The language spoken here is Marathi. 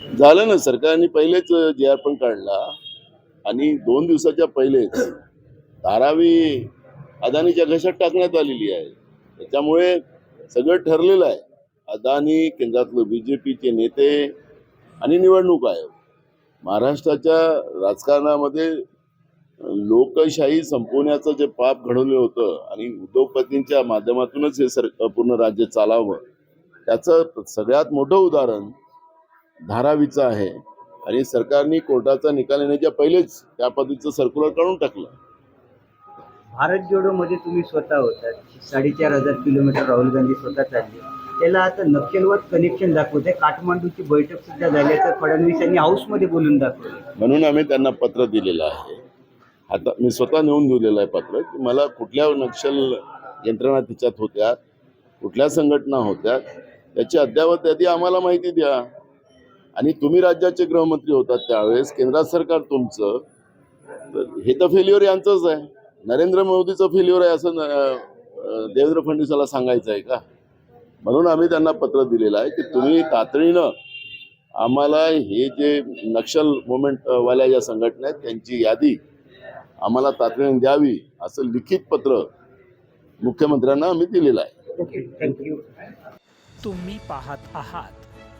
झालं ना सरकारने पहिलेच जे आर पण काढला आणि दोन दिवसाच्या पहिलेच धारावी अदानीच्या घशात टाकण्यात आलेली आहे. त्याच्यामुळे सगळं ठरलेलं आहे. अदानी केंद्रातलं बी जे पीचे नेते आणि निवडणूक आयोग. महाराष्ट्राच्या राजकारणामध्ये लोकशाही संपवण्याचं जे पाप घडवलं होतं आणि उद्योगपतींच्या माध्यमातूनच हे सर पूर्ण राज्य चालावं त्याचं सगळ्यात मोठं उदाहरण धारावीचं आहे. आणि सरकारने कोर्टाचा निकाल येण्याच्या पहिलेच त्या पद्धतीचं सर्क्युलर काढून टाकलं. भारत जोडो मध्ये तुम्ही स्वतः होतात. साडेचार हजार किलोमीटर राहुल गांधी स्वतः चालले. त्याला आता नक्षलवाद कनेक्शन दाखवत आहे काठमांडूची बैठक सुद्धा झाल्याचं फडणवीस यांनी हाऊसमध्ये बोलून दाखवलं. म्हणून आम्ही त्यांना पत्र दिलेलं आहे. आता मी स्वतः नेऊन दिलेलं आहे पत्र की मला कुठल्या नक्षल यंत्रणा तिच्यात होत्या कुठल्या संघटना होत्या त्याची अद्ययावत यादी आम्हाला माहिती द्या. आणि तुम्ही राज्याचे गृहमंत्री होतात त्यावेळेस केंद्रात सरकार तुमचं तर हे तर फेल्युअर यांचंच आहे. नरेंद्र मोदीचं फेल्युअर आहे असं देवेंद्र फडणवीसाला सांगायचं आहे का? म्हणून आम्ही त्यांना पत्र दिलेलं आहे की तुम्ही तातडीनं आम्हाला हे जे नक्षल मुवमेंट वाल्या ज्या संघटना आहेत त्यांची यादी आम्हाला तातडीने द्यावी असं लिखित पत्र मुख्यमंत्र्यांना आम्ही दिलेलं आहे. ओके थँक्यू तुम्ही पाहत आहात